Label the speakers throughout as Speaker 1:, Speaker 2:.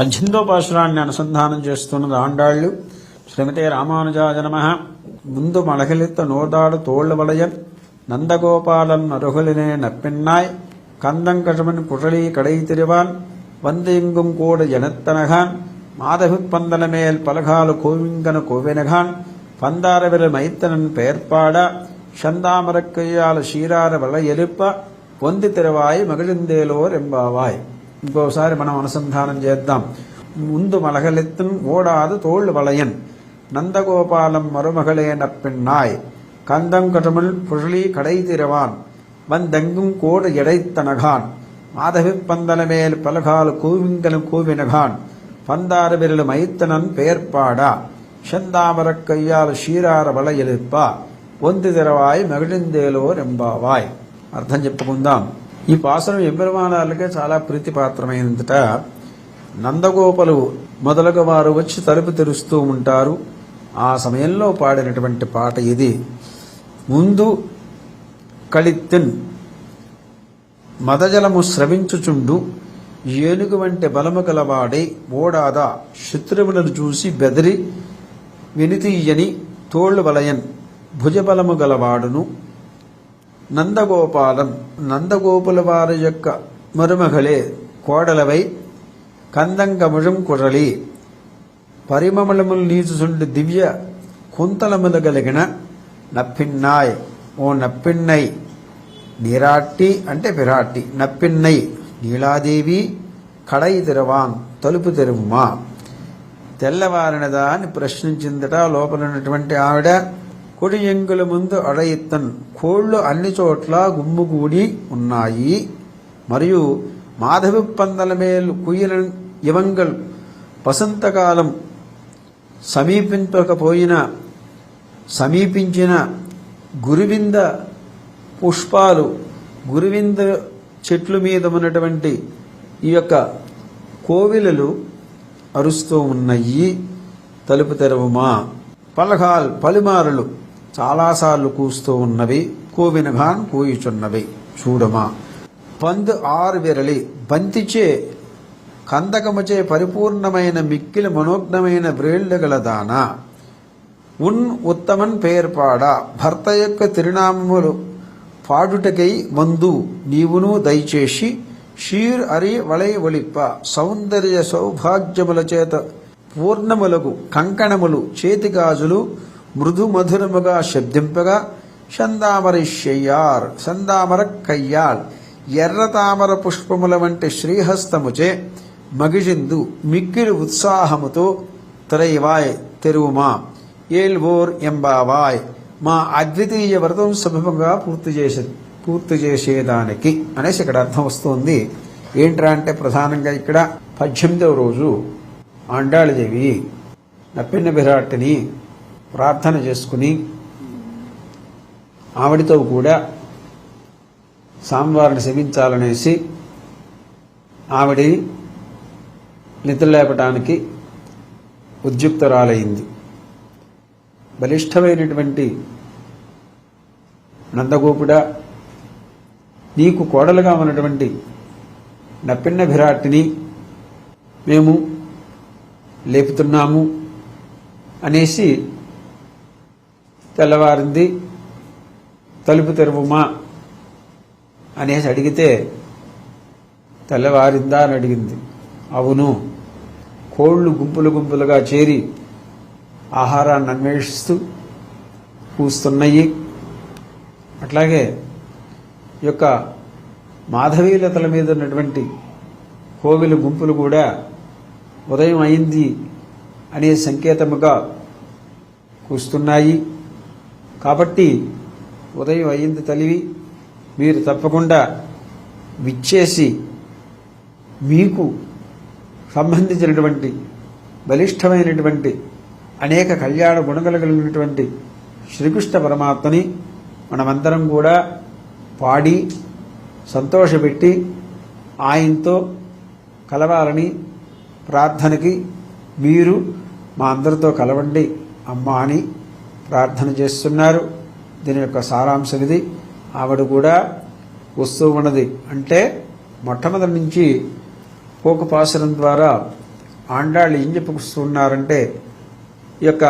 Speaker 1: పద్దెనిమిదో పాశురాన్ని అనుసంధానం చేస్తున్నది ఆండాళ్ళు. శ్రీమతే రామానుజాజనమ ముందు మలగలిత్త నోదాడు తోళ్ల వలయ. நந்தகோபாலன் அருகலினே நப்பெண்ணாய் கந்தங்கஷமன் குழலி கடை திருவான் வந்தெங்கும் கூட ஜனத்தனகான் மாதவிப்பந்தன மேல் பலகாலு கோவிங்கன கோவினகான் பந்தாரவிர மைத்தனன் பெயர்ப்பாடா சந்தாமரக்கையால் சீரார வள எழுப்ப பொந்தி திருவாய் மகிழ்ந்தேலோர் எம்பாவாய் ఇంకోసారి మనం అనుసంధానం చేద్దాం ముందు మలగలెత్తున్ ఓడాదు తోళ్లు వలయన్ நந்தகோபாலம் மருமகளேன பெண்ணாய் கந்தங்கடமிழ் புழலி கடை திறவான். வந்தெங்கும் கோடு எடைத்தனகான் மாதவி பந்தலமேல் பலகால் கூவிங்களும் கூவினகான். பந்தாறு விரல் மைத்தனன் பெயர்ப்பாடா. செந்தாமரக் கையால் ஷீரார வளையெழுப்பா ஒந்து திறவாய் மகிழ்ந்தேலோர் எம்பாவாய் அர்த்தம் చెప్పుకుందాం ఈ పాసనం ఎంబెరమానాలకే చాలా ప్రీతిపాత్రమైనదిట నందగోపలు మొదలగు వారు వచ్చి తలుపు తెరుస్తూ ఉంటారు. ఆ సమయంలో పాడినటువంటి పాట ఇది. ముందు కళిత్తిన్ మదజలము స్రవించుచుండు ఏనుగు వంటి బలము గలవాడై ఓడాదా శత్రువులను చూసి బెదిరి వినితీయని తోళ్ళు వలయన్ భుజబలము గలవాడును. నందగోపాలం నందగోపుల వారి యొక్క మరుమగలే కోడలవై కందంగముజం కురళి పరిమళములు నీచుచుండు దివ్య కుంతలముల కలిగిన నప్పిన్నాయ్. ఓ నప్పిన్నై నీరాట్టి అంటే పిరాట్టి నప్పిన్నై నీలాదేవి కడై తెరవాన్ తలుపు తెరువుమా? తెల్లవారినదా అని ప్రశ్నించిందట లోపల ఉన్నటువంటి ఆవిడ. కుడి ఎంగుల ముందు అడయిత్తన్. కోళ్ళు అన్ని చోట్ల గుమ్ముగూడి ఉన్నాయి. మరియు మాధవి పందల మేలు కుయ్యల ఇవంగల్ వసంతకాలం సమీపించకపోయిన సమీపించిన గురువింద పుష్పాలు గురువింద చెట్లు మీద ఉన్నటువంటి ఈ యొక్క కోవిలలు అరుస్తూ ఉన్నాయి. తలుపు తెరవుమా. పలహాల్ పలుమారులు చాలాసార్లు కూస్తూ ఉన్నవి కోవినఘాన్ కూయుచున్నవి. చూడమా. పందు ఆరు విరలి బంతిచే కందకముచే పరిపూర్ణమైన మిక్కిలి మనోజ్ఞమైన వ్రేళ్ళు దాన. ఉన్ ఉత్తమన్ పేర్పాడ భర్త యొక్క తిరునామములు పాడుటకై మందు నీవును దయచేసి షీర్ అరి వలై ఒలిప్ప సౌందర్య సౌభాగ్యముల చేత పూర్ణములకు కంకణములు చేతిగాజులు మృదు మధురముగా శబ్దింపగా షందామరిష్యయ్యార్ సందామర కయ్యాల్ ఎర్ర తామర పుష్పముల వంటి శ్రీహస్తముచే మగిజిందు మిక్కిలి ఉత్సాహముతో తురైవాయ్ తెరువుమా ఏల్వోర్ ఎంబావాయ్ మా అద్వితీయ వ్రతం సుభముగా పూర్తి చేసే పూర్తి చేసేదానికి అనేసి ఇక్కడ అర్థం వస్తుంది. ఏంట్రా అంటే ప్రధానంగా ఇక్కడ పద్దెనిమిదవ రోజు ఆండాళదేవి నప్పిన్న విరాట్ని ప్రార్థన చేసుకుని ఆవిడతో కూడా స్వామివారిని శమించాలనేసి ఆవిడని నిద్రలేపటానికి ఉద్యుక్తరాలైంది. బలిష్టమైనటువంటి నందగోపుడ నీకు కోడలుగా ఉన్నటువంటి నప్పిన్న విరాట్ని మేము లేపుతున్నాము అనేసి తెల్లవారింది తలుపు తెరువుమా అనేసి అడిగితే తెల్లవారిందా అని అడిగింది. అవును. కోళ్ళు గుంపులు గుంపులుగా చేరి ఆహారాన్ని అన్వేషిస్తూ కూస్తున్నాయి అట్లాగే ఈ యొక్క మాధవీలతల మీద ఉన్నటువంటి కోవిల గుంపులు కూడా ఉదయం అయింది అనే సంకేతముగా కూస్తున్నాయి. కాబట్టి ఉదయం అయింది తలివి మీరు తప్పకుండా విచ్చేసి మీకు సంబంధించినటువంటి బలిష్టమైనటువంటి అనేక కళ్యాణ గుణగలగలిగినటువంటి శ్రీకృష్ణ పరమాత్మని మనమందరం కూడా పాడి సంతోషపెట్టి ఆయనతో కలవాలని ప్రార్థనకి మీరు మా అందరితో కలవండి. అమ్మా అని ప్రార్థన చేస్తున్నారు. దీని యొక్క సారాంశం ఇది ఆవిడ కూడా వస్తూ ఉన్నది అంటే మొట్టమొదటి నుంచి పోకపాసనం ద్వారా ఆండాళ్ళు ఏం చెప్పుకొస్తున్నారంటే ఈ యొక్క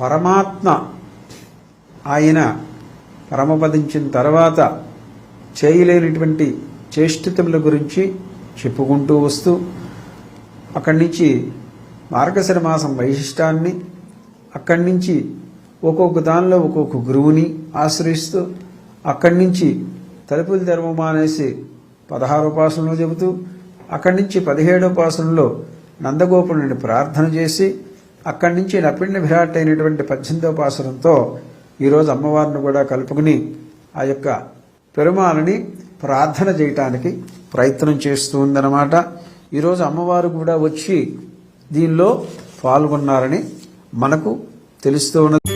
Speaker 1: పరమాత్మ ఆయన పరమపదించిన తర్వాత చేయలేనటువంటి చేష్టితముల గురించి చెప్పుకుంటూ వస్తూ అక్కడి నుంచి మార్గశర మాసం వైశిష్టాన్ని అక్కడి నుంచి ఒక్కొక్క దానిలో ఒక్కొక్క గురువుని ఆశ్రయిస్తూ అక్కడి నుంచి తలుపులు తెరవమా అనేసి పదహారు ఉపాసనలు చెబుతూ అక్కడి నుంచి పదిహేడు ఉపాసనలో నందగోపురుని ప్రార్థన చేసి అక్కడి నుంచి నపిండ విరాట్ అయినటువంటి పద్దెనిమిదో ఉపాసనంతో ఈరోజు అమ్మవారిని కూడా కలుపుకుని ఆ యొక్క పెరుమాలని ప్రార్థన చేయటానికి ప్రయత్నం చేస్తూ ఉందన్నమాట. ఈరోజు అమ్మవారు కూడా వచ్చి దీనిలో పాల్గొన్నారని మనకు తెలుస్తూ ఉన్నది.